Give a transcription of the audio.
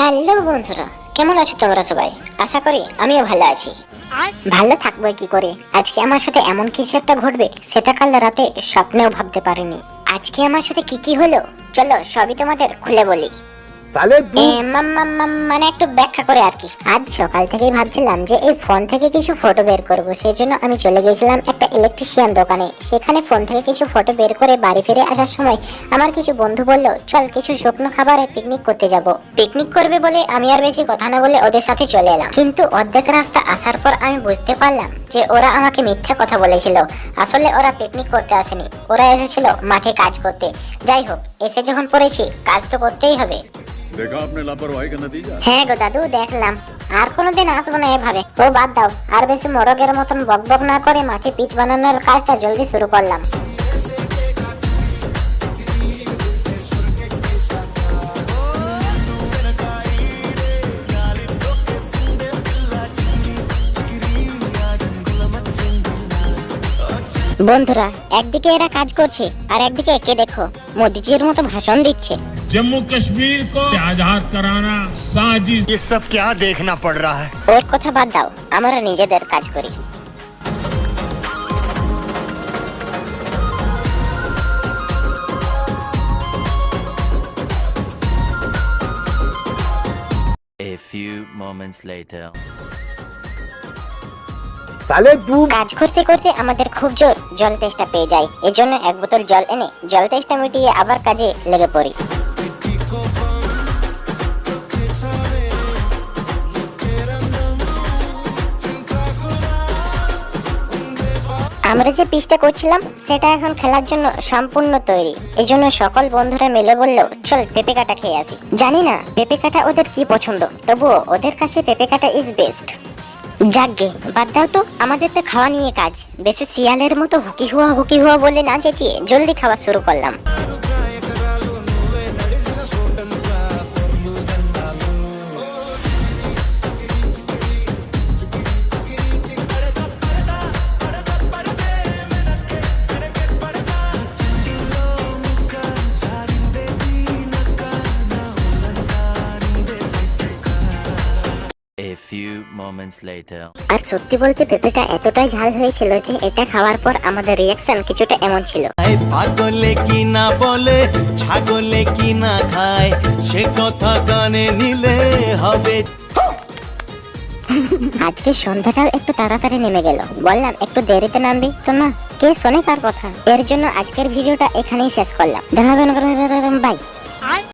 Hello বন্ধুরা, কেমন আছো তোমরা সবাই? আশা করি আমিও ভালো আছি। ভালো থাকব কি করে? আজকে আমার সাথে এমন কিছু একটা ঘটবে, সেটা কাল রাতে স্বপ্নেও ভাবতে পারিনি। আজকে আমার সাথে কি কি হলো? চলো সবই তোমাদের খুলে বলি। তাহলে মানে একটু ব্যাখ্যা করে আর কি। আজ সকাল থেকেই ভাবছিলাম যে এই ফোন থেকে কিছু ফটো বের করব, সেই জন্য আমি চলে গেছিলাম একটা ইলেকট্রিশিয়ান দোকানে। সেখানে ফোন থেকে কিছু ফটো বের করে বাড়ি ফিরে আসার সময় আমার কিছু বন্ধু বলল, চল কিছু শুকনো খাবারে পিকনিক করতে যাব। পিকনিক করবে বলে আমি আর বেশি কথা না বলে ওদের সাথে চলে এলাম। কিন্তু অর্ধেক রাস্তা আসার পর আমি বুঝতে পারলাম যে ওরা আমাকে মিথ্যা কথা বলেছিল। আসলে ওরা পিকনিক করতে আসেনি। ওরা এসেছিল মাঠে কাজ করতে। যাই হোক, এসে যখন পড়েছি, কাজ তো করতেই হবে। দেখা আপনি লাপরওয়াহি কেন দিজা হ্যাঁ গো দাদু, দেখলাম। আর কোনোদিন আসব না এভাবে। ও বাদ দাও। আর বেশি মরগের মতন বকবক না করে মাকে পিচ বানানোর কাজটা জলদি শুরু করলাম। বন্ধুরা একদিকে এরা কাজ করছে আর একদিকে একে দেখো মোদিজির মতো ভাষণ দিচ্ছে जम्मू कश्मीर को आजाद कराना साजिश ये सब क्या देखना पड़ रहा है ওর কথা বাদ দাও আমরা নিজেদের কাজ করি A few moments later. তাহলে তুই কাজ করতে করতে আমাদের খুব জোর জল তেষ্টা পেয়ে যায়। এজন্য এক বোতল জল এনে জল তেষ্টা মিটিয়ে আবার কাজে লেগে পড়ি। আমরা যে পিচটা করছিলাম, সেটা এখন খেলার জন্য সম্পূর্ণ তৈরি। এই জন্য সকল বন্ধুরা মিলে বলল চল পেঁপে কাটা খেয়ে আসি। জানি না, পেঁপে কাটা ওদের কি পছন্দ? তবুও ওদের কাছে পেঁপে কাটা ইজ বেস্ট যাকগে, বাদ দাও তো, আমাদের তো খাওয়া নিয়ে কাজ। বেশি শিয়ালের মতো হুকি হুয়া হুকি হুয়া বলে না চেঁচিয়ে জলদি খাওয়া শুরু করলাম। A few moments later. আর সত্যি বলতে পেঁপেটা এতটাই ঝাল হয়েছিল যে এটা খাওয়ার পর আমাদের রিয়াকশন কিছুটা এমন ছিল। পাগলে কি না বলে ছাগলে কি না খায় সে কথা কানে নিলে হবে। আজকে সন্ধ্যাটাও একটু তাড়াতাড়ি নেমে গেল। বললাম একটু দেরিতে নামবি তো না? কে শোনে কার কথা? এর জন্য আজকের ভিডিওটা এখানেই শেষ করলাম। দেখা হবে বাই।